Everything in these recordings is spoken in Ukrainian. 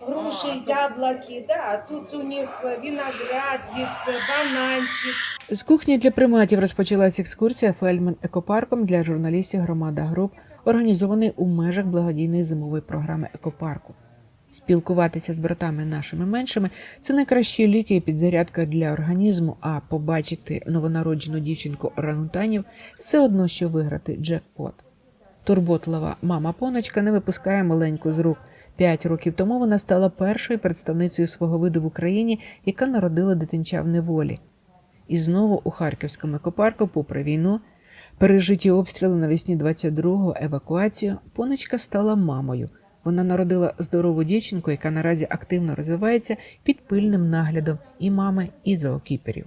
груши, яблоки, да, тут у них э, виноградик, э, бананчик. З кухні для приматів розпочалась екскурсія Фельдман екопарком для журналістів громада груп, організований у межах благодійної зимової програми екопарку. Спілкуватися з братами нашими меншими це найкращі ліки і підзарядка для організму. А побачити новонароджену дівчинку орангутанів все одно, що виграти джекпот. Турботлива мама поночка не випускає маленьку з рук. П'ять років тому вона стала першою представницею свого виду в Україні, яка народила дитинча в неволі. І знову у Харківському екопарку, попри війну, пережиті обстріли навесні 22-го, евакуацію, поночка стала мамою. Вона народила здорову дівчинку, яка наразі активно розвивається під пильним наглядом і мами, і зоокіперів.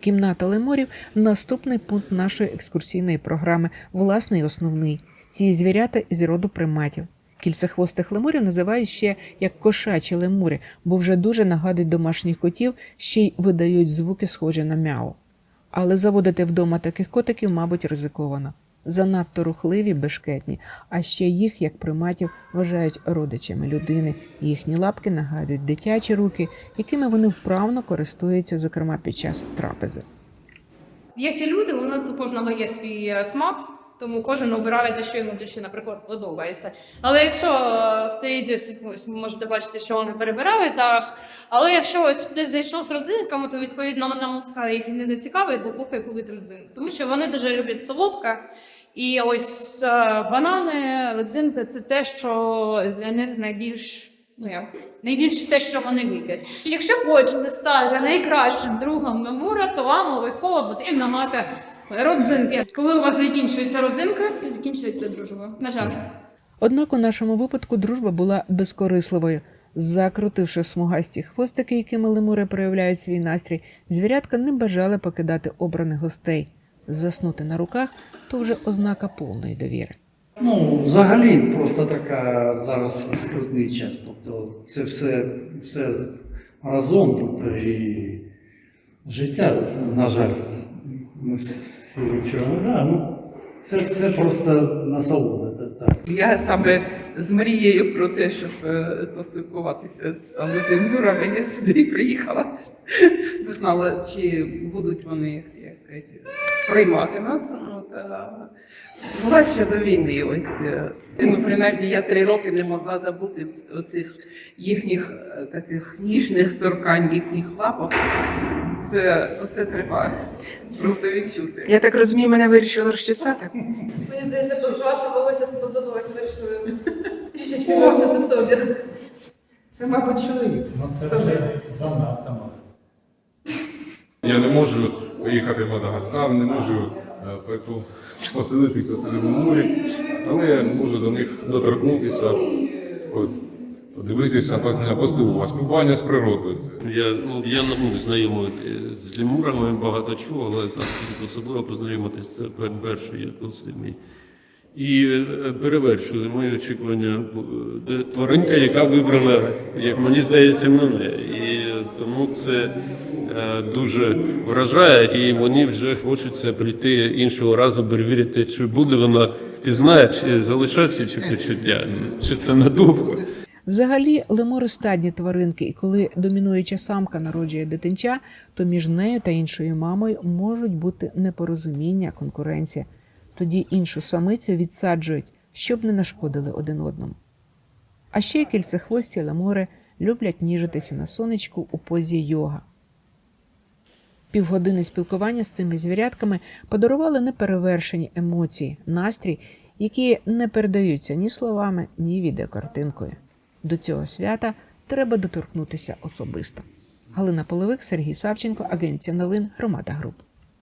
Кімната лемурів наступний пункт нашої екскурсійної програми, власний основний. Ці звірята із роду приматів. Кільцехвостих лемурів називають ще як кошачі лемури, бо вже дуже нагадують домашніх котів, ще й видають звуки, схожі на мяу. Але заводити вдома таких котиків, мабуть, ризиковано. Занадто рухливі, бешкетні, а ще їх, як приматів, вважають родичами людини. Їхні лапки нагадують дитячі руки, якими вони вправно користуються, зокрема під час трапези. Є ті люди, у нас у кожного є свій е, смак, тому кожен обирає те, що йому більше, наприклад, подобається. Але якщо е, стоїть ось, ось ви можете бачити, що вони перебирають зараз. Але якщо ось сюди зайшов з родзинками, то відповідно вона муска їх не зацікавить, бо поки купить родзинки. Тому що вони дуже люблять солодке. І ось е, банани, родзинки це те, що для них найбільш. Ну, як, найбільше те, що вони люблять. Якщо хочете стати найкращим другом Мемура, то вам обов'язково потрібно мати родзинки. Коли у вас закінчується родзинка, закінчується дружба. На жаль. Однак у нашому випадку дружба була безкорисливою. Закрутивши смугасті хвостики, якими лемури проявляють свій настрій, звірятка не бажали покидати обраних гостей. Заснути на руках то вже ознака повної довіри. Ну, взагалі, просто така зараз скрутний час. Тобто це все, все разом, тобто і життя, на жаль, ми відчуваємо. Да, ну, це, це просто насолода. Так. Я саме з мрією про те, щоб е, поспілкуватися з з я сюди приїхала. Не знала, чи будуть вони, приймати нас. От, а, була ще до війни. Ось, е, ну, принаймні, я три роки не могла забути оцих їхніх е, таких ніжних торкань, їхніх лапок. Це, оце треба просто відчути. Я так розумію, мене вирішили розчесати. Мені здається, що ваше волосся сподобалось, вирішили трішечки залишити собі. Це, мабуть, чоловік. Ну це вже занадто мало. Я не можу поїхати в Мадагаскар, не можу е, по- поселитися серед морі, але можу до них доторкнутися, подивитися, поспілкуватися, спілкування з природою. Я, я ну, знайомий е, з лемурами багато чого, але так особливо познайомитися це пер- перший досвід мій. І е, перевершили мої очікування тваринка, яка вибрала, як мені здається, мене. І тому це дуже вражає, і мені вже хочеться прийти іншого разу, перевірити, чи буде вона пізнає, чи залишається чи почуття, чи це надовго. Взагалі, лемури стадні тваринки, і коли домінуюча самка народжує дитинча, то між нею та іншою мамою можуть бути непорозуміння, конкуренція. Тоді іншу самицю відсаджують, щоб не нашкодили один одному. А ще кільцехвості лемури люблять ніжитися на сонечку у позі йога. Півгодини спілкування з цими звірятками подарували неперевершені емоції, настрій, які не передаються ні словами, ні відеокартинкою. До цього свята треба доторкнутися особисто. Галина Половик, Сергій Савченко, Агенція новин, Громада Груп.